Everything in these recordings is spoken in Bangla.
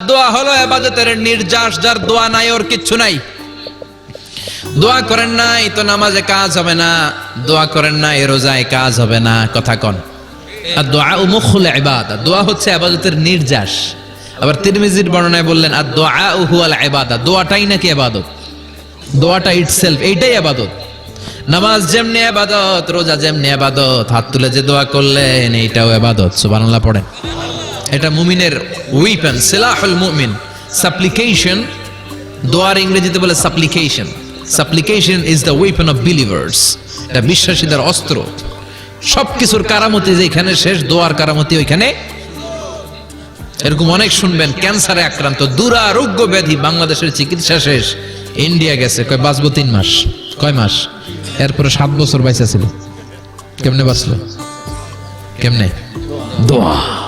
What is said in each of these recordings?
দোয়া হলো এবাদতের নির্যাস, যার দোয়া নাই ওর কিচ্ছু নাই। দোয়া করেন নাই তো নামাজে কাজ হবে না, দোয়া করেন নাই রোজায় কাজ হবে না, কথা কন। আর দোয়া মুখুল ইবাদা, দোয়া হচ্ছে আবাদতের নির্যাস। আবার তিরমিজির বর্ণনায় বললেন, আর দোয়া হুয়াল ইবাদা, দোয়াটাই নাকি ইবাদত দোয়াটা ইটসেলফ এইটাই আবাদত নামাজ যেমনি আবাদত রোজা যেমনি আবাদত হাত তুলে যে দোয়া করলেন, এইটাও আবাদত সুবহানাল্লাহ পড়েন। এটা মুমিনের উইপেন সিলাহুল মুমিন সাপ্লিকেশন দোয়ার ইংরেজিতে বলে supplication supplication is the weapon of believers এটা বিশ্বাসীদের অস্ত্র। সবকিছুর কারামতি যেখানে শেষ, দোয়ার কারামতি ওইখানে। এরকম অনেক শুনবেন, ক্যান্সারে আক্রান্ত, দুরারোগ্য ব্যাধি, বাংলাদেশের চিকিৎসা শেষ, ইন্ডিয়া গেছে। কয়, বাঁচবো তিন মাস, কয় মাস? এরপরে সাত বছর বাইসা ছিল। কেমনে বাঁচলো? কেমনে? দোয়া।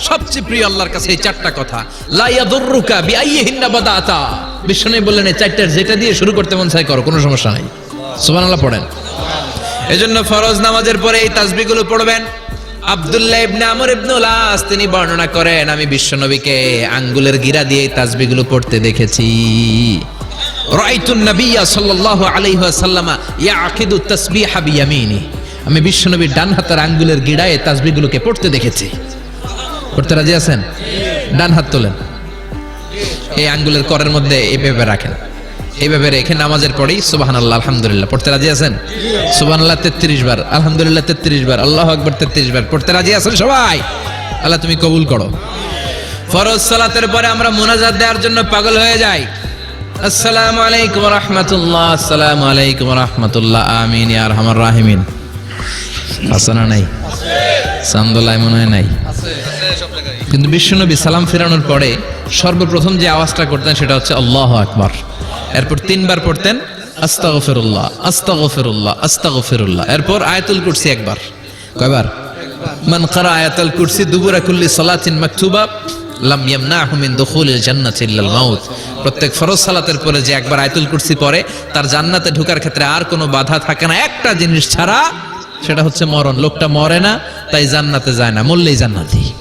সবচেয়ে প্রিয় আল্লাহর কাছে এই চারটা কথা। লা ইয়াদুররুকা বিআইয়িহিন্না বাদাতা। বিষ্ণু বললেন, এই চারটার যেটা দিয়ে শুরু করতে মন চাই করো, কোনো সমস্যা নাই। সুবহানাল্লাহ পড়েন। এজন্য ফরজ নামাজের পরে এই তাসবিহগুলো পড়বেন। আব্দুল্লাহ ইবনে আমর ইবনুল আস তিনি বর্ণনা করেন, আমি বিশ্বনবীকে আঙ্গুলের গিরা দিয়ে এই তাসবিহগুলো পড়তে দেখেছি। রাইতুন নবিয়্যা সাল্লাল্লাহু আলাইহি ওয়াসাল্লামা, ইয়াকিদু তাসবিহা বিয়ামিনি আমি বিশ্বনবীর ডান হাতের আঙ্গুলের গিড়ায় তাসবিহগুলোকে পড়তে দেখেছি। করতে রাজি আছেন? ডান হাত তোলেন। এই আঙ্গুলের করের মধ্যে এইভাবে রাখেন। এইভাবে রেখে নামাজের পরেই সুবাহান আল্লাহ আলহামদুলিল্লাহ। পড়তে রাজি আছেন? সুবাহান আল্লাহ তেত্রিশ বার। আলহামদুলিল্লাহ, তেত্রিশ বার। আল্লাহ আকবর, তেত্রিশ বার। পড়তে রাজি আছেন সবাই? আল্লাহ তুমি কবুল করো। ফরজ সালাতের পরে আমরা মোনাজাত দেওয়ার জন্য পাগল হয়ে যাই। আসসালামু আলাইকুম রহমতুল্লাহ। আসসালামু আলাইকুম রহমতুল্লাহ। আমিন ইয়ার রহমান রাহিমিন। হাসানা নাই? সান্দোলায় মনে হয় নাই। কিন্তু বিশ্বনবী সালাম ফেরানোর পরে সর্বপ্রথম যে আওয়াজটা করতেন সেটা হচ্ছে আল্লাহ আকবার। এরপর তিনবার পড়তেন, আস্তাগফিরুল্লাহ আস্তাগফিরুল্লাহ আস্তাগফিরুল্লাহ। এরপর আয়াতুল কুরসি একবার। কয়বার? মান কারা আয়াতুল কুরসি দুবুরা কুল্লি সালাতিন মাকতুবা, লাম ইয়ামনাহু মিন দুখুলিল জান্নাতি ইল্লাল মাউত। প্রত্যেক ফরজ সালাতের পরে যে একবার আয়াতুল কুরসি পড়ে, তার জান্নাতে ঢোকার ক্ষেত্রে আর কোনো বাধা থাকে না। একটা জিনিস ছাড়া সেটা হচ্ছে মরণ। লোকটা মরে না, তাই জান্নাতে যায় না, মরলেই জান্নাতি।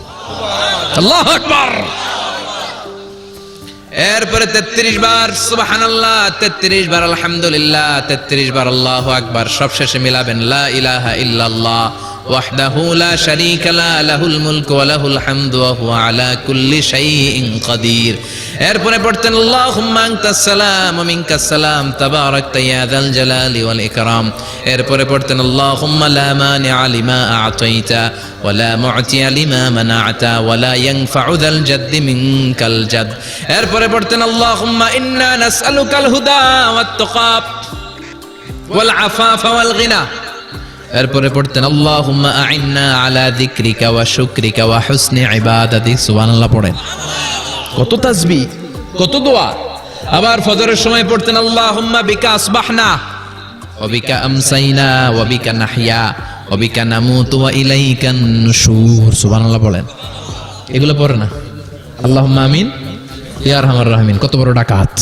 আল্লাহ আকবার। এরপরে তেত্রিশ বার, সুবহানাল্লাহ, তেত্রিশ বার আলহামদুলিল্লাহ, তেত্রিশ বার আল্লাহ আকবার। সবশেষে মিলাবেন, লা ইলাহা ইল্লাল্লাহ। ওয়াহদাহু লা শারীকা লা লাহুল মুলকু ওয়া লাহুল হামদু ওয়া হুয়া আলা কুল্লি শাইইন কাদির এরপরে পড়তেন, আল্লাহুম্মা আনতাস সালাম ওয়া মিনকাস সালাম, তাবারাকতা ইয়া যাল জালালি ওয়াল ইকরাম। এরপরে পড়তেন, আল্লাহুম্মা লা মানিআ লিমা আ'তাইতা ওয়া লা মু'তিয়া লিমা মানা'তা ওয়া লা ইয়ানফা'ু যাল জাদ্দি মিনকাল জাদ। এরপরে পড়তেন, আল্লাহুম্মা ইন্না নাসআলুকাল হুদা ওয়াত তুকা ওয়াল আফাফা ওয়াল গিনা। এরপরে পড়তেন আল্লাহুম্মা আইন্না আলা যিকরিকা ওয়া শুকরিকা ওয়া হুসনি ইবাদাতি। সুবহানাল্লাহ পড়েন। কত তাসবি কত দোয়া। আবার ফজরের সময় পড়তেন আল্লাহুম্মা বিকা আসবাহনা। ওয়া বিকা আমসাইনা ওয়া বিকা নাহইয়া ওয়া বিকা নামুতু ওয়া ইলাইকান নুশুর। সুবহানাল্লাহ পড়েন। এগুলো পড়ে না। আল্লাহুম্মা আমিন। ইয়া রাহিমিন। কত বড় ডাকাত।